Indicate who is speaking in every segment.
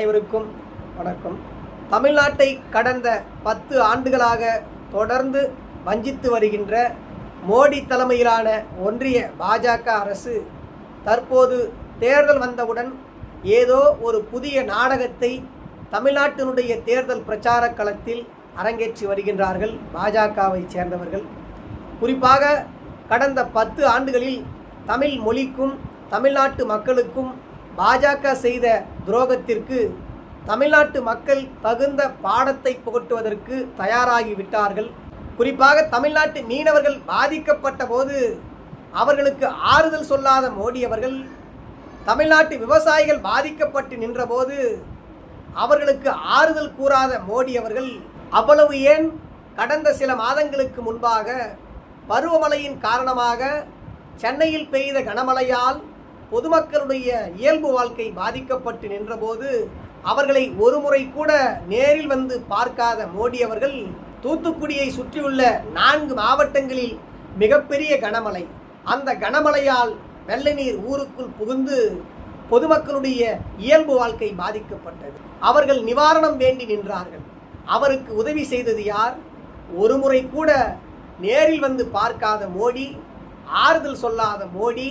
Speaker 1: அனைவருக்கும் வணக்கம். தமிழ்நாட்டை கடந்த பத்து ஆண்டுகளாக தொடர்ந்து வஞ்சித்து வருகின்ற மோடி தலைமையிலான ஒன்றிய பாஜக அரசு தற்போது தேர்தல் வந்தவுடன் ஏதோ ஒரு புதிய நாடகத்தை தமிழ்நாட்டினுடைய தேர்தல் பிரச்சார களத்தில் அரங்கேற்றி வருகின்றார்கள் பாஜகவை சேர்ந்தவர்கள். குறிப்பாக கடந்த பத்து ஆண்டுகளில் தமிழ் மொழிக்கும் தமிழ்நாட்டு மக்களுக்கும் பாஜக செய்த துரோகத்திற்கு தமிழ்நாட்டு மக்கள் தகுந்த பாடத்தை புகட்டுவதற்கு தயாராகி விட்டார்கள். குறிப்பாக தமிழ்நாட்டு மீனவர்கள் பாதிக்கப்பட்ட போது அவர்களுக்கு ஆறுதல் சொல்லாத மோடி அவர்கள் தமிழ்நாட்டு விவசாயிகள் பாதிக்கப்பட்டு நின்றபோது அவர்களுக்கு ஆறுதல் கூறாத மோடி அவர்கள் அவ்வளவு ஏன்? கடந்த சில மாதங்களுக்கு முன்பாக பருவமழையின் காரணமாக சென்னையில் பெய்த கனமழையால் பொதுமக்களுடைய இயல்பு வாழ்க்கை பாதிக்கப்பட்டு நின்றபோது அவர்களை ஒருமுறை கூட நேரில் வந்து பார்க்காத மோடி அவர்கள் தூத்துக்குடியை சுற்றியுள்ள நான்கு மாவட்டங்களில் மிகப்பெரிய கனமழை. அந்த கனமழையால் வெள்ள நீர் ஊருக்குள் புகுந்து பொதுமக்களுடைய இயல்பு வாழ்க்கை பாதிக்கப்பட்டது. அவர்கள் நிவாரணம் வேண்டி நின்றார்கள். அவருக்கு உதவி செய்தது யார்? ஒருமுறை கூட நேரில் வந்து பார்க்காத மோடி ஆறுதல் சொல்லாத மோடி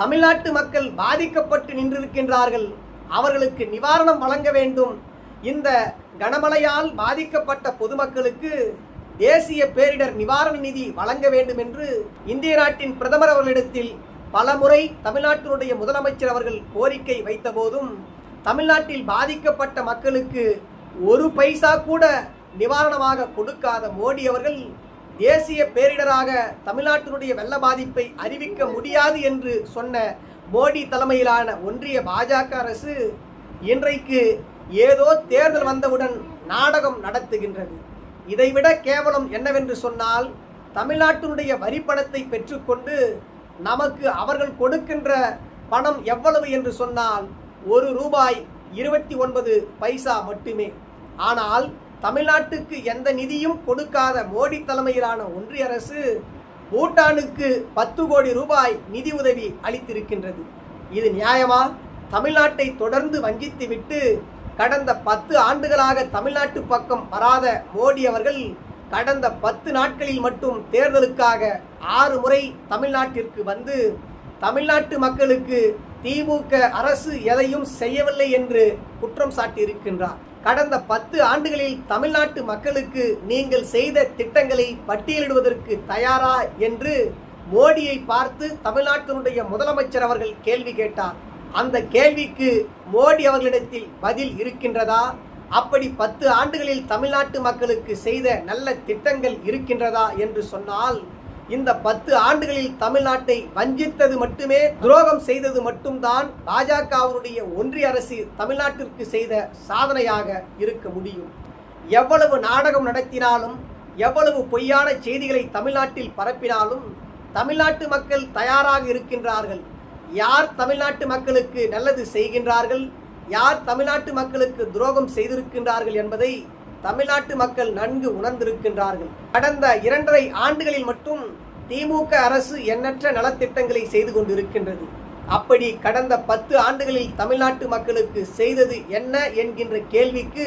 Speaker 1: தமிழ்நாட்டு மக்கள் பாதிக்கப்பட்டு நின்றிருக்கின்றார்கள். அவர்களுக்கு நிவாரணம் வழங்க வேண்டும். இந்த கனமழையால் பாதிக்கப்பட்ட பொதுமக்களுக்கு தேசிய பேரிடர் நிவாரண நிதி வழங்க வேண்டும் என்று இந்திய நாட்டின் பிரதமர் அவர்களிடத்தில் பலமுறை தமிழ்நாட்டினுடைய முதலமைச்சர் அவர்கள் கோரிக்கை வைத்தபோதும் தமிழ்நாட்டில் பாதிக்கப்பட்ட மக்களுக்கு ஒரு பைசா கூட நிவாரணமாக கொடுக்காத மோடி அவர்கள் தேசிய பேரிடராக தமிழ்நாட்டினுடைய வெள்ள பாதிப்பை அறிவிக்க முடியாது என்று சொன்ன மோடி தலைமையிலான ஒன்றிய பாஜக அரசு இன்றைக்கு ஏதோ தேர்தல் வந்தவுடன் நாடகம் நடத்துகின்றது. இதைவிட கேவலம் என்னவென்று சொன்னால் தமிழ்நாட்டினுடைய வரிப்பணத்தை பெற்றுக்கொண்டு நமக்கு அவர்கள் கொடுக்கின்ற பணம் எவ்வளவு என்று சொன்னால் ஒரு ரூபாய் இருபத்தி ஒன்பது பைசா மட்டுமே. ஆனால் தமிழ்நாட்டுக்கு எந்த நிதியும் கொடுக்காத மோடி தலைமையிலான ஒன்றிய அரசு பூட்டானுக்கு பத்து கோடி ரூபாய் நிதி உதவி அளித்திருக்கின்றது. இது நியாயமா? தமிழ்நாட்டை தொடர்ந்து வஞ்சித்துவிட்டு கடந்த பத்து ஆண்டுகளாக தமிழ்நாட்டு பக்கம் வராத மோடி அவர்கள் கடந்த பத்து நாட்களில் மட்டும் தேர்தலுக்காக ஆறு முறை தமிழ்நாட்டிற்கு வந்து தமிழ்நாட்டு மக்களுக்கு திமுக அரசு எதையும் செய்யவில்லை என்று குற்றம் சாட்டியிருக்கின்றார். கடந்த பத்து ஆண்டுகளில் தமிழ்நாட்டு மக்களுக்கு நீங்கள் செய்த திட்டங்களை பட்டியலிடுவதற்கு தயாரா என்று மோடியை பார்த்து தமிழ்நாட்டினுடைய முதலமைச்சர் அவர்கள் கேள்வி கேட்டார். அந்த கேள்விக்கு மோடி அவர்களிடத்தில் பதில் இருக்கின்றதா? அப்படி பத்து ஆண்டுகளில் தமிழ்நாட்டு மக்களுக்கு செய்த நல்ல திட்டங்கள் இருக்கின்றதா என்று சொன்னால் இந்த பத்து ஆண்டுகளில் தமிழ்நாட்டை வஞ்சித்தது மட்டுமே துரோகம் செய்தது மட்டும்தான் பாஜகவினுடைய ஒன்றிய அரசு தமிழ்நாட்டிற்கு செய்த சாதனையாக இருக்க முடியும். எவ்வளவு நாடகம் நடத்தினாலும் எவ்வளவு பொய்யான செய்திகளை தமிழ்நாட்டில் பரப்பினாலும் தமிழ்நாட்டு மக்கள் தயாராக இருக்கின்றார்கள். யார் தமிழ்நாட்டு மக்களுக்கு நல்லது செய்கின்றார்கள்? யார் தமிழ்நாட்டு மக்களுக்கு துரோகம் செய்திருக்கின்றார்கள் என்பதை தமிழ்நாட்டு மக்கள் நன்கு உணர்ந்திருக்கின்றார்கள். கடந்த இரண்டரை ஆண்டுகளில் மட்டும் திமுக அரசு எண்ணற்ற நலத்திட்டங்களை செய்து கொண்டிருக்கின்றது. அப்படி கடந்த பத்து ஆண்டுகளில் தமிழ்நாட்டு மக்களுக்கு செய்தது என்ன என்கின்ற கேள்விக்கு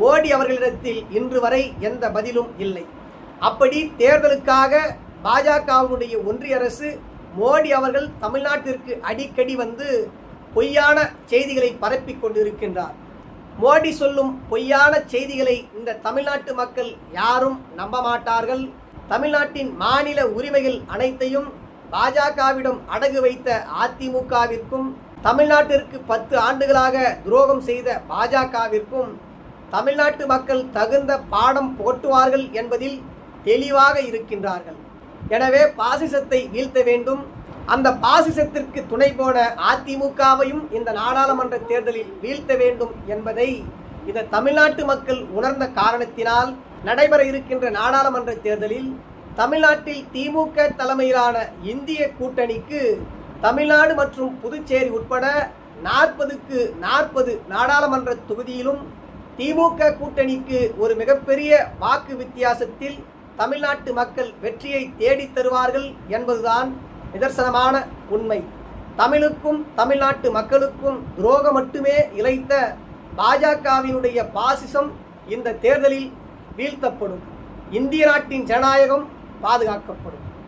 Speaker 1: மோடி அவர்களிடத்தில் இன்று வரை எந்த பதிலும் இல்லை. அப்படி தேர்தலுக்காக பாஜகவுடைய ஒன்றிய அரசு மோடி அவர்கள் தமிழ்நாட்டிற்கு அடிக்கடி வந்து பொய்யான செய்திகளை பரப்பிக் கொண்டிருக்கின்றார். மோடி சொல்லும் பொய்யான செய்திகளை இந்த தமிழ்நாட்டு மக்கள் யாரும் நம்ப மாட்டார்கள். தமிழ்நாட்டின் மாநில உரிமைகள் அனைத்தையும் பாஜகவிடம் அடகு வைத்த அதிமுகவிற்கும் தமிழ்நாட்டிற்கு பத்து ஆண்டுகளாக துரோகம் செய்த பாஜகவிற்கும் தமிழ்நாட்டு மக்கள் தகுந்த பாடம் போட்டுவார்கள் என்பதில் தெளிவாக இருக்கின்றார்கள். எனவே பாசிசத்தை வீழ்த்த வேண்டும். அந்த பாசிசத்திற்கு துணை போன அதிமுகவையும் இந்த நாடாளுமன்ற தேர்தலில் வீழ்த்த வேண்டும் என்பதை இந்த தமிழ்நாட்டு மக்கள் உணர்ந்த காரணத்தினால் நடைபெற இருக்கின்ற நாடாளுமன்ற தேர்தலில் தமிழ்நாட்டில் திமுக தலைமையிலான இந்திய கூட்டணிக்கு தமிழ்நாடு மற்றும் புதுச்சேரி உட்பட நாற்பதுக்கு நாற்பது நாடாளுமன்ற தொகுதியிலும் திமுக கூட்டணிக்கு ஒரு மிகப்பெரிய வாக்கு வித்தியாசத்தில் தமிழ்நாட்டு மக்கள் வெற்றியை தேடித் தருவார்கள் என்பதுதான் நிதர்சனமான உண்மை. தமிழுக்கும் தமிழ்நாட்டு மக்களுக்கும் துரோகம் மட்டுமே இழைத்த பாஜகவினுடைய பாசிசம் இந்த தேர்தலில் வீழ்த்தப்படும். இந்திய நாட்டின் ஜனநாயகம் பாதுகாக்கப்படும்.